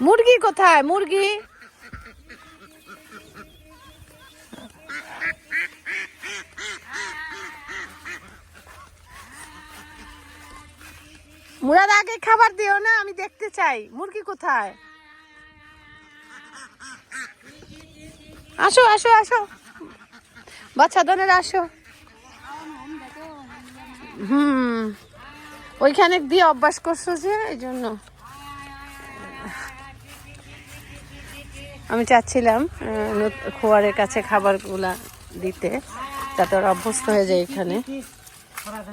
মুরগি কোথায়? মুরগি? মুরাদ, আগে খাবার দিও না, আমি দেখতে চাই। মুরগি কোথায়? আসো আসো আসো। বাচ্চা দনের আসো। হুম। ওইখানে দিয়ে অভ্যাস করছ যে, এই জন্য। আমি চাচ্ছিলাম খোয়ারের কাছে খাবারগুলা দিতে যাতে ওরা অভ্যস্ত হয়ে যায় এখানে।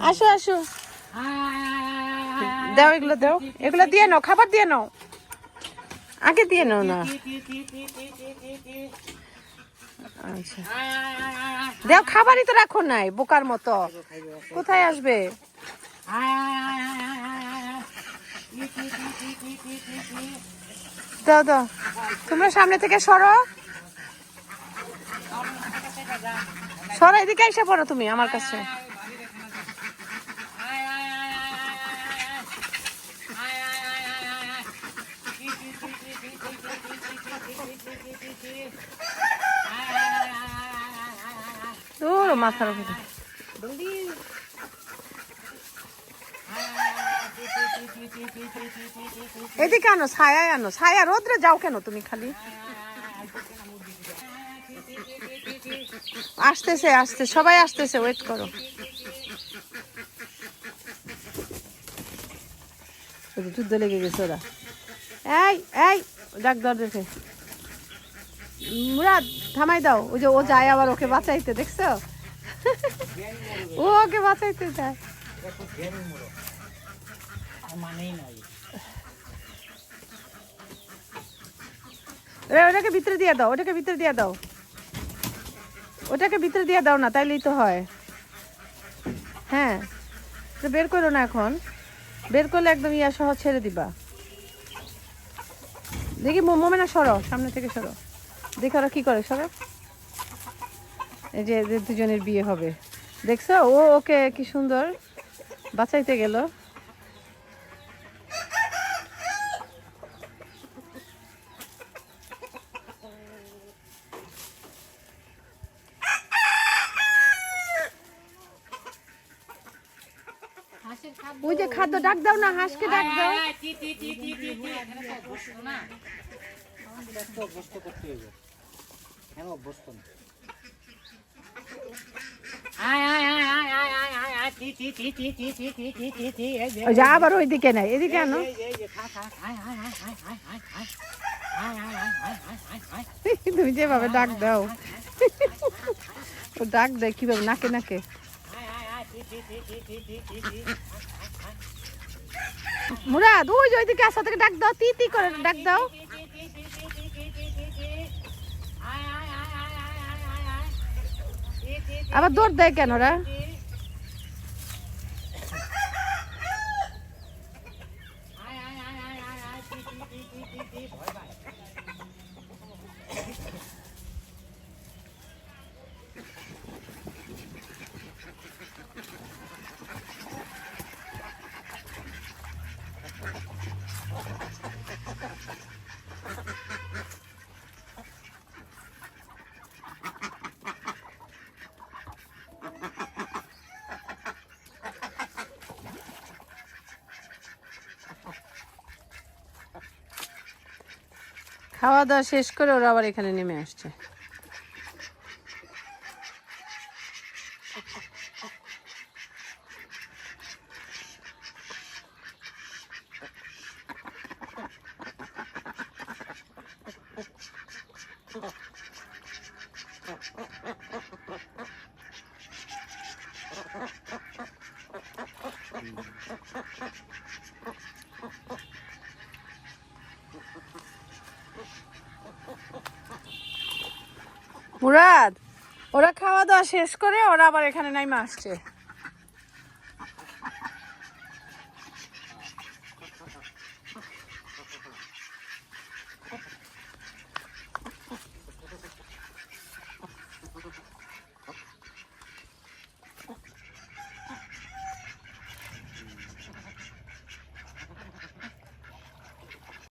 আসো আসো। দাও এগুলো দাও। এগুলো দিয়ে নাও, খাবার দিয়ে নাও। আগে দিয়ে নাও না। আচ্ছা। দাও, খাবারই তো রাখো নাই, বোকার মতো। কোথায় আসবে? দাও তোমরা সামনে থেকে সরো। সরো এদিকে এসে পড়ো তুমি আমার কাছে। মাথার উপরে। এদিকে আনো ছায়ায় আনো। ছায়া রোদ্রে যাও কেন তুমি খালি? আসতেছে আসতে সবাই আসতেছে ওয়েট করো। যুদ্ধ লেগে গেছে ওরা। এই এই ডাক দর দেখে। মুরাদ থামাই দাও। ওই যে ও যায় আবার ওকে বাঁচাইতে দেখছ? ও ওকে বাঁচাইতে যায়। ওটাকে ভিতরে দিয়ে দাও, ওটাকে ভিতরে দিয়ে দাও। ওটাকে ভিতরে দিয়ে দাও না, তাইলেই তো হয়। হ্যাঁ তো বের করো না এখন। বের করলে একদম ইয়া সহ ছেড়ে দিবা। দেখি মোমেনা, সরো, সামনে থেকে সরো। দেখো ওরা কি করে, সরো। এই যে দুজনের বিয়ে হবে। দেখছ? ও, ওকে কি সুন্দর। বাঁচাইতে গেল। ওই যে খাদ্য ডাক দাও না হাঁসকে ডাক দাও ওই যে আবার ওইদিকে নাই এদিকে আনো তুমি যেভাবে ডাক দাও ডাক দেয় কীভাবে নাকে নাকে মুরাদ, ওই যে ওইদিকে আসা থেকে ডাক দাও, তি তি করে ডাক দাও। আবার দৌড় দেয় কেন ওরা খাওয়া দাওয়া শেষ করে ওরা আবার এখানে নেমে আসছে। মুরাদ ওরা খাওয়া দাওয়া শেষ করে ওরা আবার এখানে নাইমা আসছে।